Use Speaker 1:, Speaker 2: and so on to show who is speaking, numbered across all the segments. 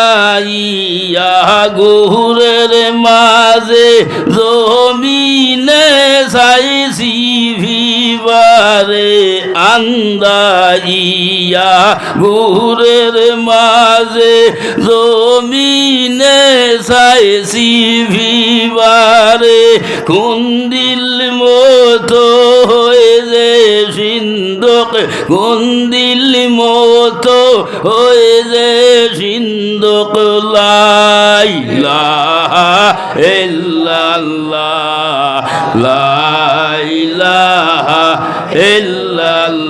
Speaker 1: আন্দাইয়া গুহুরের মাঝে জমিনে সাইসি ভিবারে আন্দাইয়া গুহুরের মাঝে জমিনে সাইসি ভিবারে, কুন্দিল মতো হয়ে যে সিন্ধক, কুন্দিল মতো হয়ে যে সিন্ধক লাইলাহা ইল্লাল্লাহ লাইলাহা ইল্লাল্লাহ।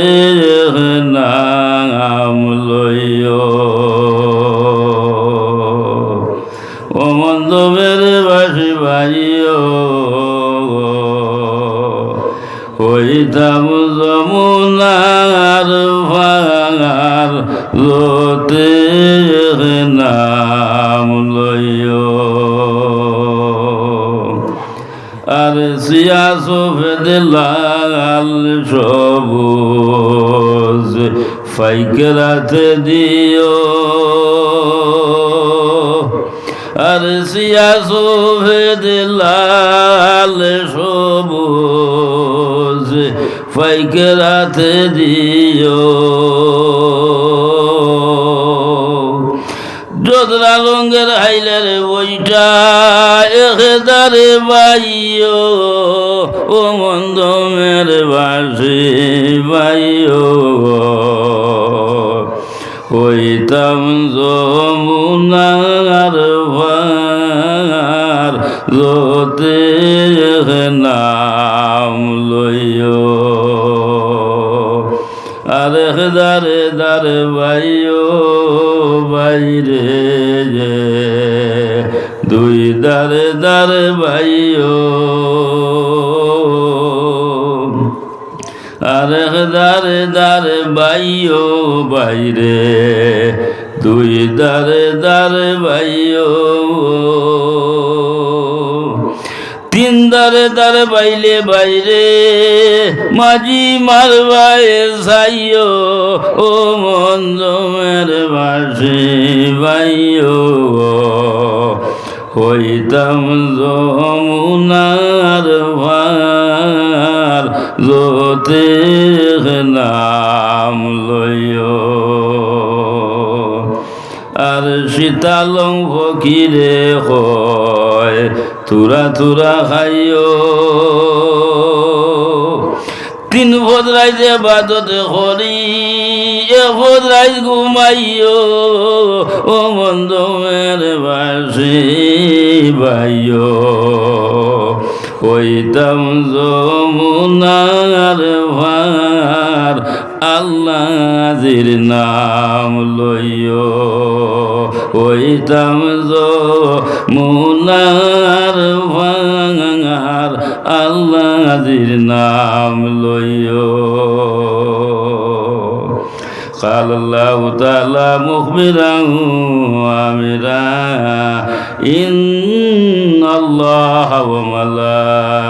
Speaker 1: ফাইকরাতে দিও। আর সিয়া সফেদ লাল সবুজ ফাইকরাতে দিও। যোদরা লঙ্গের হাইলের বইটা এখেদারে বাইও, ও মন্দমের বাসি বাইও। হইতাম যমুনার ভার লোতে নাম লইও। আরে দারে বাইরে, মাঝি মারবায়ের সাইও ও মন্দমের বাসে বাইও। হইতাম যমুনার ভার লোতে নাম লইও। আর শীতালং ফকিরে হয় তুরা তুরা খাইও। তিন ভদ্রাই যে বাদতে হরি এ ভদ্রাই ঘুমাইও। ও মন্দমের বাসি বাইও হইতাম যমুনার ভার আল্লাহর নাম লইও হইতাম যমুনার ভাঙার আল্লাহর নাম লইও قال الله تعالى مخبرا وامرا إن الله وملائكته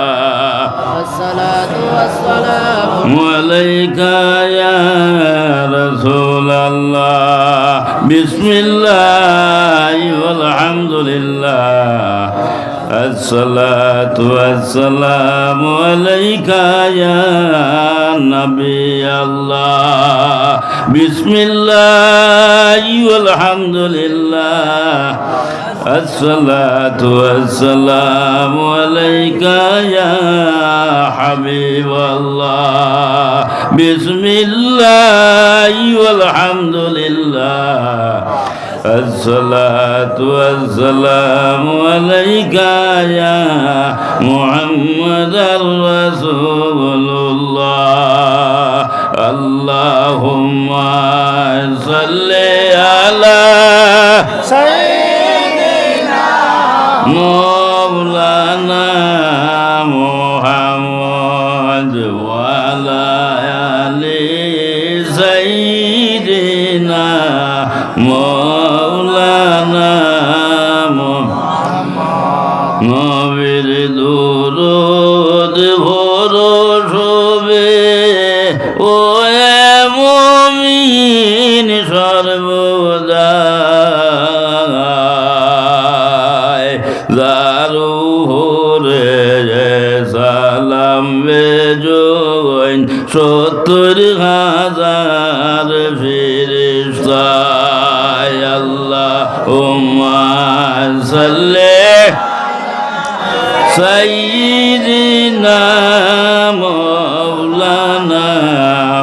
Speaker 2: والصلاة والسلام.
Speaker 1: عليك يا رسول الله. بسم الله والحمد لله. الصلاة والسلام عليك يا نبي الله. بسم الله والحمد لله. الصلاة والسلام عليك يا حبيب الله. بسم الله والحمد لله. الصلاة والسلام عليك يا محمد رسول الله. اللهم صل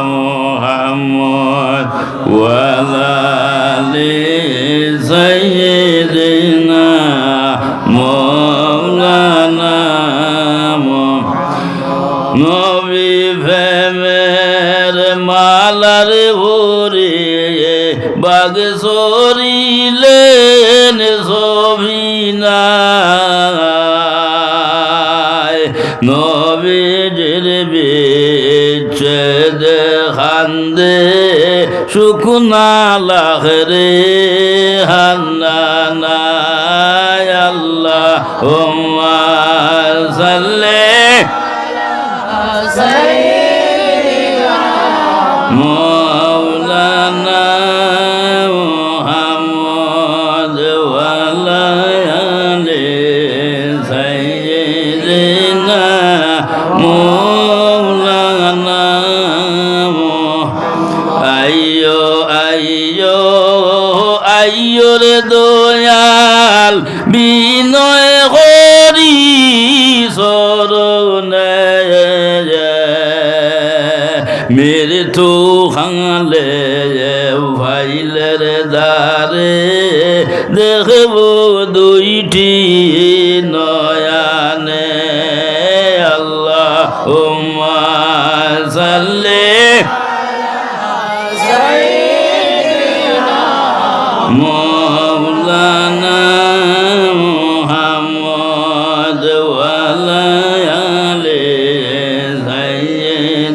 Speaker 1: محمد وعلى শুকনা লাহরে হান্না আল্লাহ হুম্মা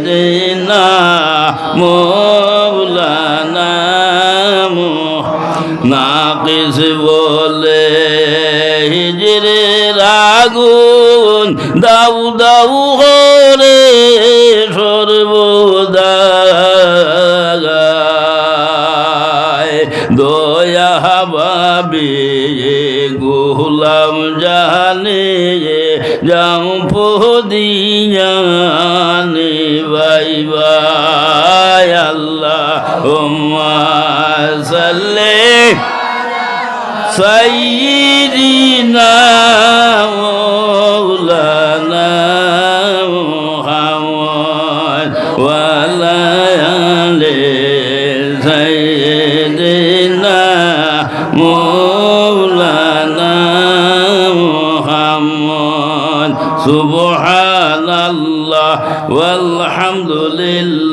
Speaker 1: দেনা মৌলানা নাকিস বলে, হিজরে রাগুন দাউ দাউ হরে সর্বদা দয়া ভাবি গুলাম জানে যাও পোদিয়া صل سيدنا مولانا محمد وعلى آل سيدنا مولانا محمد. سبحان الله والحمد لله.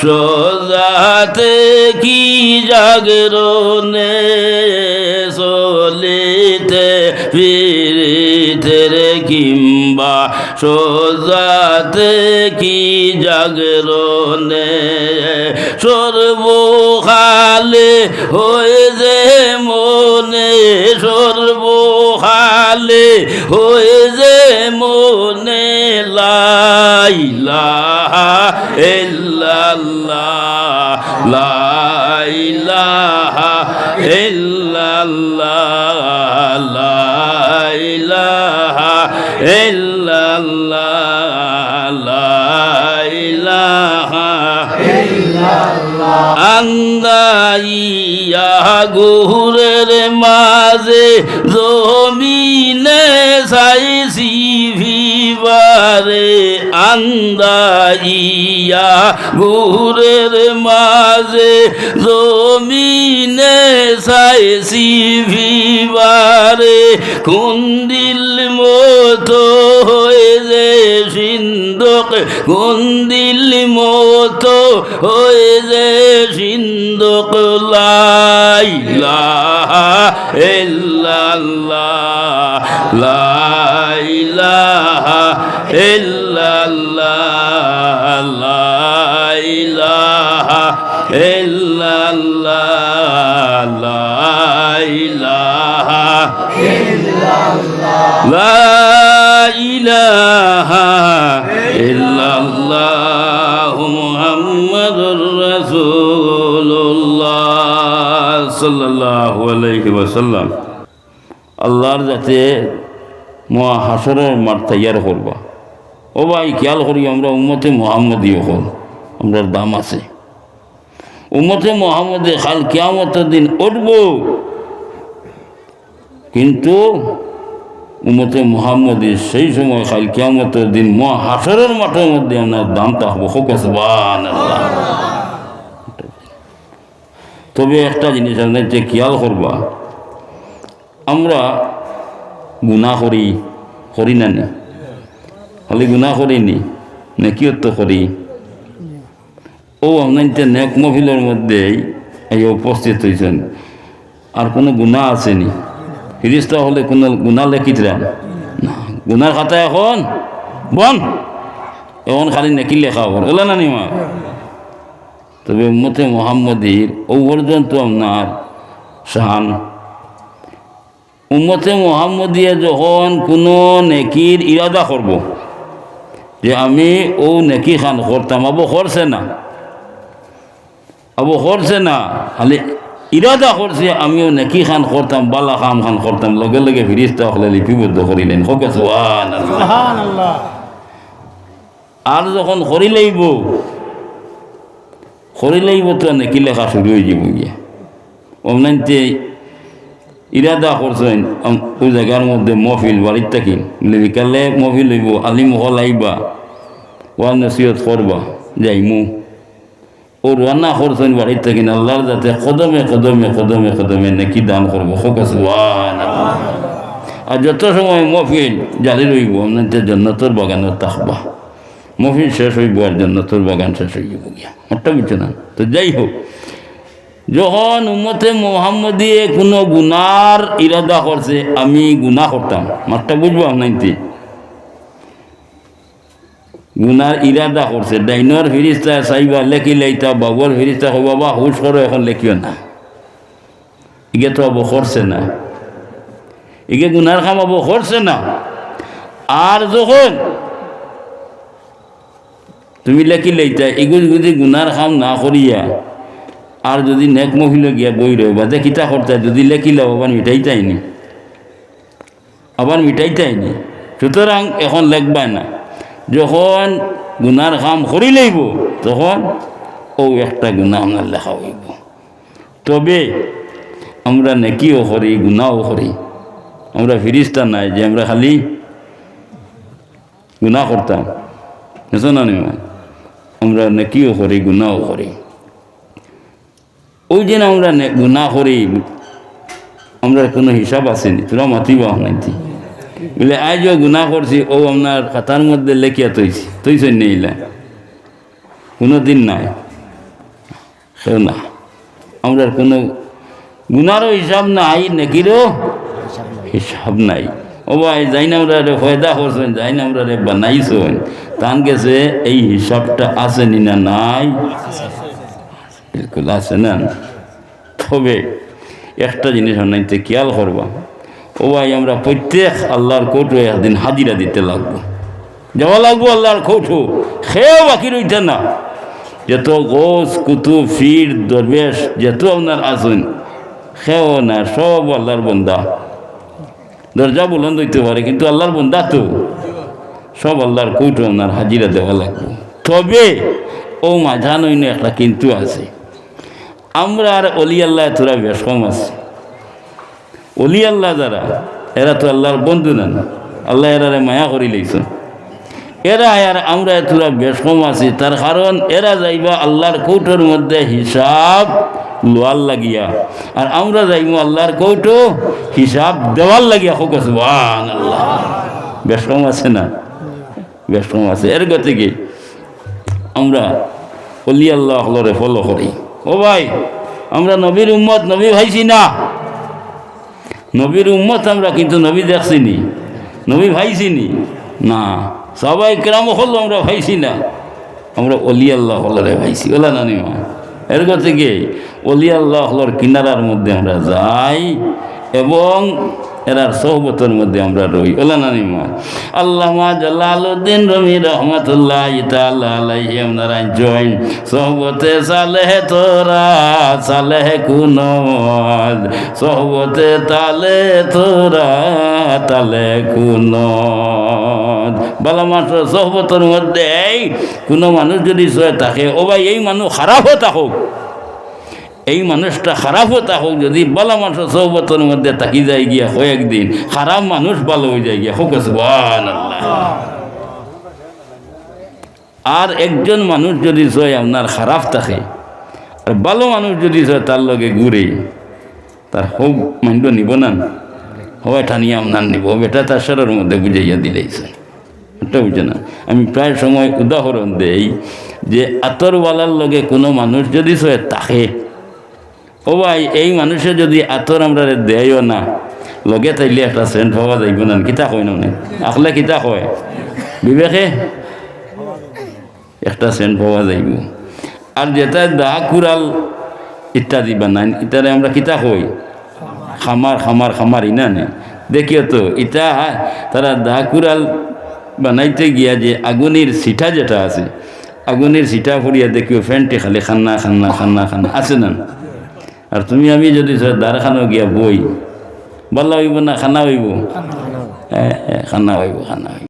Speaker 1: সোজাতে কি জাগরণে চলিতে ফিরিতে রে কিংবা সোজাতে কি জাগরণে সর্বখালে হয়ে যে মনে সর্বখালে হয়ে যে মনে লাইলাহা ইল্লাল্লাহ লাইলাহা ইল্লাল্লাহ লাইলাহা আন্দাইয়া গুহুরের মাঝে জমিনে ভিবারে আন্দাইয়া গুহুরের মাঝে জমিনে সাইসি ভিবারে, কুন্দিল মতো হয়ে যে সিন্ধক, কুন্দিল মতো হয়ে যে সিন্ধক লাইলাহা ইল্লাল্লাহ লাইলাহা ইল্লাল্লাহ লাইলাহা ইল্লাল্লাহ লাইলাহা لا إله إلا الله محمد رسول الله صلى الله عليه وسلم আল্লাহর যাতে মহা হাসরের মাঠ তৈয়ার করবা ও ভাই, খেয়াল করি আমরা উম্মতে মোহাম্মদীয় হল আমরার দাম আছে। উম্মতে মোহাম্মদে খাল কেয়ামতের দিন উঠব। কিন্তু উমতে মোহাম্মদী সেই সময় খাল কিয়ামতের দিন মহা হাসরের মাঠের মধ্যে আপনার দাম থাকব তবে একটা জিনিস আপনার যে খেয়াল করবা, আমরা গুণা করি করি না? খালি গুণা করিনি নেকিয়ত করি। ও আপনার নেক মহিলার মধ্যেই এই উপস্থিত হয়েছেন আর কোনো গুণা আসেনি ফিরিস্তা হলে কোনো গুণা লেখিতরাম না। গুনার খাতা এখন বন এখন খালি নেকি লেখা হল ওলা না নিমা তবে মতে মোহাম্মদীর ও পর্যন্ত আপনার শান। উম্মতে মোহাম্মদিয়া যখন কোনো নেকির ইরাদা করব যে আমি ও নেকি খান করতাম আবু করছে না আবু করছে না খালি ইরাদা করছে আমিও নেকি খান করতাম বালা খাম খান করতাম লগে লগে ফিরিস্তা হলে লিপিবদ্ধ করিলেন হোকে আর যখন করি লইব করি লইব তো নেকি লেখা শুরু হয়ে যাব গিয়া অমনাইতে ইরাদা করছেন ওই জায়গার মধ্যে মহফিল, বাড়ির থাকি। বলে বিকালে মহফিল হইব, আলিম হল আইবা, ওয়াল নসিহত করবা, যাইমু। ও রান্না করছেন, বাড়ির থাকি, আল্লাহর যাতে কদমে কদমে কদমে কদমে নাকি দান করব। ফোকাস আর যত সময় মহফিল জারি রইব আপনাদের জন্নতর বাগানের তাকবা। মহফিল শেষ হইব আর জন্নতর বাগান শেষ যাব গিয়া। বুঝছ না? তো যাই হোক যখন উম্মতে মোহাম্মদিয়ে কোনো গুনার ইরাদা করছে, আমি গুনাহ করতাম। মাত্রা বুঝব আপনাইতে গুনার ইরাদা করছে। ডাইনর ফিরিস্তা চাইবা লেখি লাইতা, বাবুর ফিরিস্তা হো বাবা, হুশ করো, এখন লেখিও না। ইগে তো আবু করছে না। ইগে গুনার কাম আবু করছে না। আর যখন তুমি লেখি লাইতা এগুলি যদি গুনার কাম না করিয়া আর যদি নেক মহিলা গিয়া বই রয়ে বা কিতা করতে, যদি লেখিলাও আবার মিটাইতাইনি আবার মিটাইতাইনি সুতরাং এখন লেখবা না। যখন গুনার কাম করি লইব, তখন ও একটা গুণা আপনার লেখা হইব। তবে আমরা নেকিও করি গুণাও করি। আমরা ফিরিস্তা নাই যে আমরা খালি গুণা করতাম বুঝছ না আমরা নেকিও করি গুণাও করি। ওই দিন আমরা গুনাহ করি। আমরা কোনো হিসাব আসেনি। তোরা মাতিবা নাইতি বলে আজও গুনাহ করছি, ও আপনার খাতার মধ্যে লেখিয়া তৈছি তৈছেন নেইলা কোনো দিন নাই। না। আমরা কোনো গুণারও হিসাব নাই নেকিরও হিসাব নাই। ও ভাই যাই না আমরা রে ফয়দা করছেন যাই না আমরা রে বানাইছেন। তান গেছে, এই হিসাবটা আছে নি না নাই? বিলকুল আছে না? তবে একটা জিনিস আপনাইতে খেয়াল করবা। ও ভাই, আমরা প্রত্যেক আল্লাহর কৌটো একদিন হাজিরা দিতে লাগবো। যাওয়া লাগবো আল্লাহর কৌটো, খেয়েও বাকি রইতে না। যত গোস কুতুব, ফির, দরবেশ, যত আপনার আসুন, খেয়েও না, সব আল্লাহর বন্দা। দরজা বুলন্দ হইতে পারে, কিন্তু আল্লাহর বন্দা তো। সব আল্লাহর কৌটো আপনার হাজিরা দেওয়া লাগবো। তবে ও মাঝান একটা কিন্তু আছে। আমরা আর অলি আল্লাহ তোরা বেশ কম আছে। অলি আল্লাহ যারা, এরা তো আল্লাহর বন্ধু না আল্লাহ এরারে মায়া করি লইছ। এরা আর আমরা তোরা বেশ কম আছি। তার কারণ এরা যাইবা আল্লাহর কৌটোর মধ্যে হিসাব লোয়ার লাগিয়া। আর আমরা যাইব আল্লাহর কৌটো হিসাব দেওয়ার লাগিয়া। হোক আছে আল্লাহ বেশ কম আছে না? বেশ কম আছে। এর গতিকে আমরা অলি আল্লাহ হলরে ফলো করি। ও ভাই, আমরা নবীর উম্মত, নবী ভাইছি না। নবীর উম্মত আমরা কিন্তু নবী দেখছিনি, নবী ভাইছিনি। না সবাই কেরাম হল আমরা ভাইছি না। আমরা অলি আল্লাহ হলরে ভাইছি ওলা নানি মা এর থেকে অলি আল্লাহ হলর কিনারার মধ্যে আমরা যাই এবং এরার সহবতের মধ্যে আমরা রই। ওলা নানি মা। আল্লামা জালালউদ্দিন রমি রহমতুল্লাহ আলাইহি আপনারা জয়েন। সহবতে সালেহ তোরা, সালেহ কুনদ সহবতে তালে তোরা, তালে কুনদ বালা মাত্র সহবতের মধ্যে কোনো মানুষ যদি সয়ে থাকে, ও ভাই, এই মানুষ খারাপও থাকুক। এই মানুষটা খারাপও থাকুক, যদি বালা মানুষ সৌবতের মধ্যে তাকি যায় গিয়া কয়েকদিন, খারাপ মানুষ ভালো হয়ে যায় গিয়া, হোক আর একজন মানুষ যদি সয় আপনার খারাপ থাকে, আর ভালো মানুষ যদি সয় তার লগে ঘুরে, তার হোক, মাইন্ড নিব না। হয় ঠানিয়ে আপনার নিব, বেটা তার সরের মধ্যে বুঝাইয়া দিলেইছে। এটা বুঝে না। আমি প্রায় সময় উদাহরণ দেই যে আতরওয়ালার লগে কোনো মানুষ যদি সয় তাকে ও ভাই, এই মানুষে যদি আতর আমরা দেয়ও না, লগে তাইলে একটা সেন্ট পাওয়া যাইব না, কিতা কয় না আকলে কিতা কয়? বিবেকে? একটা সেন্ট পাওয়া যাইব। আর যেটা দা কুড়াল ইত্যাদি বানাই ইত্যাদি আমরা কিতা কই? খামার খামার খামার, ইনা নে? দেখিও তো ইটা তারা দা কুড়াল বানাইতে গিয়া যে আগুনের সিটা যেটা আছে, আগুনের সিটা ফুরিয়া দেখিও ফ্যানটি খালি খান্না খান্না খান্না খান্না, আছে না? আর তুমি আমি যদি দারখানো গিয়া বই বললা হইব না খানা হইব? হ্যাঁ হ্যাঁ খানা হইব খানা হইব।